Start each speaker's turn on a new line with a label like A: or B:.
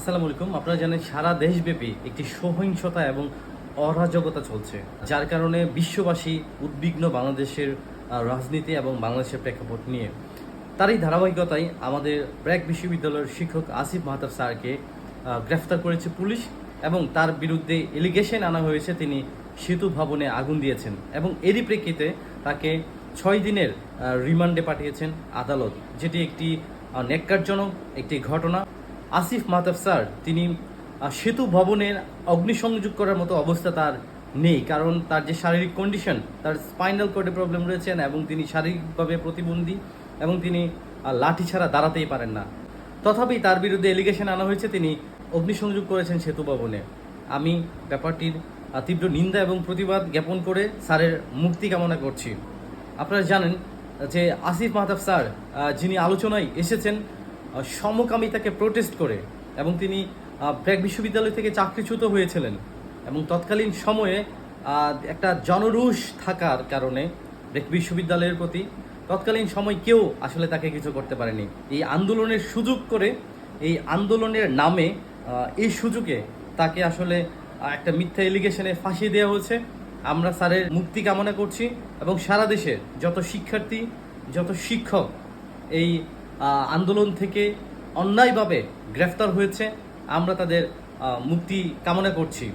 A: আসসালামু আলাইকুম। আপনারা জানেন সারা দেশব্যাপী একটি সহিংসতা এবং অরাজকতা চলছে যার কারণে বিশ্ববাসী উদ্বিগ্ন বাংলাদেশের রাজনীতি এবং বাংলাদেশের প্রেক্ষাপট নিয়ে। তারই ধারাবাহিকতায় আমাদের ব্র্যাক বিশ্ববিদ্যালয়ের শিক্ষক আসিফ মাহতাব স্যারকে গ্রেফতার করেছে পুলিশ এবং তার বিরুদ্ধে এলিগেশন আনা হয়েছে। তিনি সেতু ভবনে আগুন দিয়েছেন এবং এরই প্রেক্ষিতে তাকে ছয় দিনের রিমান্ডে পাঠিয়েছেন আদালত যেটি একটি আহ, ন্যাক্কারজনক একটি ঘটনা। আসিফ মাহতাব স্যার, তিনি সেতু ভবনের অগ্নিসংযোগ করার মতো অবস্থা তার নেই, কারণ তার যে শারীরিক কন্ডিশন তার স্পাইনাল কোডে প্রবলেম রয়েছেন এবং তিনি শারীরিকভাবে প্রতিবন্ধী এবং তিনি লাঠি ছাড়া দাঁড়াতেই পারেন না। তথাপি তার বিরুদ্ধে এলিগেশন আনা হয়েছে, তিনি অগ্নিসংযোগ করেছেন সেতু ভবনে। আমি ব্যাপারটির তীব্র নিন্দা এবং প্রতিবাদ জ্ঞাপন করে স্যারের মুক্তি কামনা করছি। আপনারা জানেন যে আসিফ মাহতাব স্যার যিনি আলোচনায় এসেছেন সমকামিতাকে প্রোটেস্ট করে এবং তিনি ব্র্যাক বিশ্ববিদ্যালয় থেকে চাকরিচ্যুত হয়েছিলেন এবং তৎকালীন সময়ে একটা জনরুষ থাকার কারণে ব্র্যাক বিশ্ববিদ্যালয়ের প্রতি তৎকালীন সময় কেউ আসলে তাকে কিছু করতে পারেনি। এই আন্দোলনের সুযোগ করে, এই আন্দোলনের নামে এই সুযোগে তাকে আসলে একটা মিথ্যা এলিগেশনে ফাঁসিয়ে দেওয়া হয়েছে। আমরা স্যারের মুক্তি কামনা করছি এবং সারা দেশের যত শিক্ষার্থী, যত শিক্ষক এই আন্দোলন থেকে অন্যায়ভাবে গ্রেফতার হয়েছে। আমরা তাদের মুক্তি কামনা করছি।